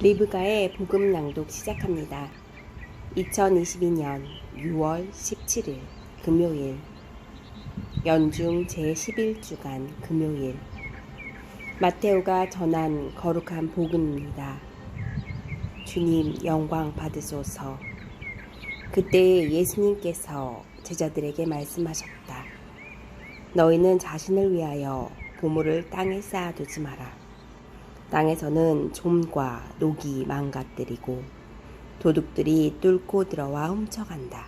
리브가의 복음 낭독 시작합니다. 2022년 6월 17일 금요일 연중 제11주간 금요일 마테오가 전한 거룩한 복음입니다. 주님 영광 받으소서. 그때 예수님께서 제자들에게 말씀하셨다. 너희는 자신을 위하여 보물을 땅에 쌓아두지 마라. 땅에서는 좀과 녹이 망가뜨리고 도둑들이 뚫고 들어와 훔쳐간다.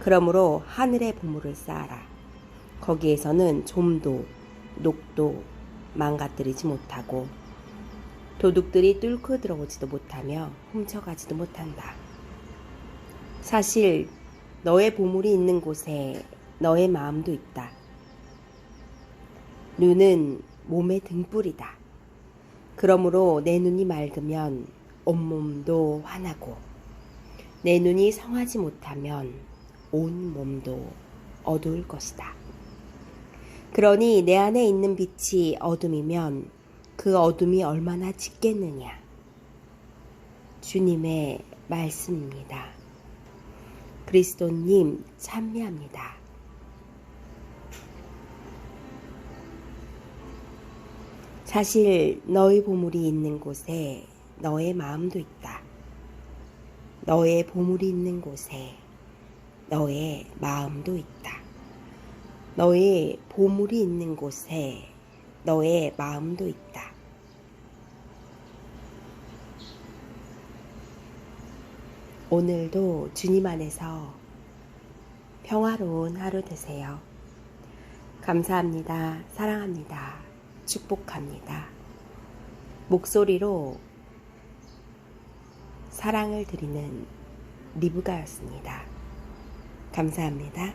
그러므로 하늘의 보물을 쌓아라. 거기에서는 좀도 녹도 망가뜨리지 못하고 도둑들이 뚫고 들어오지도 못하며 훔쳐가지도 못한다. 사실 너의 보물이 있는 곳에 너의 마음도 있다. 눈은 몸의 등불이다. 그러므로 내 눈이 맑으면 온몸도 환하고 내 눈이 성하지 못하면 온 몸도 어두울 것이다. 그러니 내 안에 있는 빛이 어둠이면 그 어둠이 얼마나 짙겠느냐. 주님의 말씀입니다. 그리스도님 찬미합니다. 사실 너의 보물이 있는 곳에 너의 마음도 있다. 너의 보물이 있는 곳에 너의 마음도 있다. 너의 보물이 있는 곳에 너의 마음도 있다. 오늘도 주님 안에서 평화로운 하루 되세요. 감사합니다. 사랑합니다. 축복합니다. 목소리로 사랑을 드리는 리브가였습니다. 감사합니다.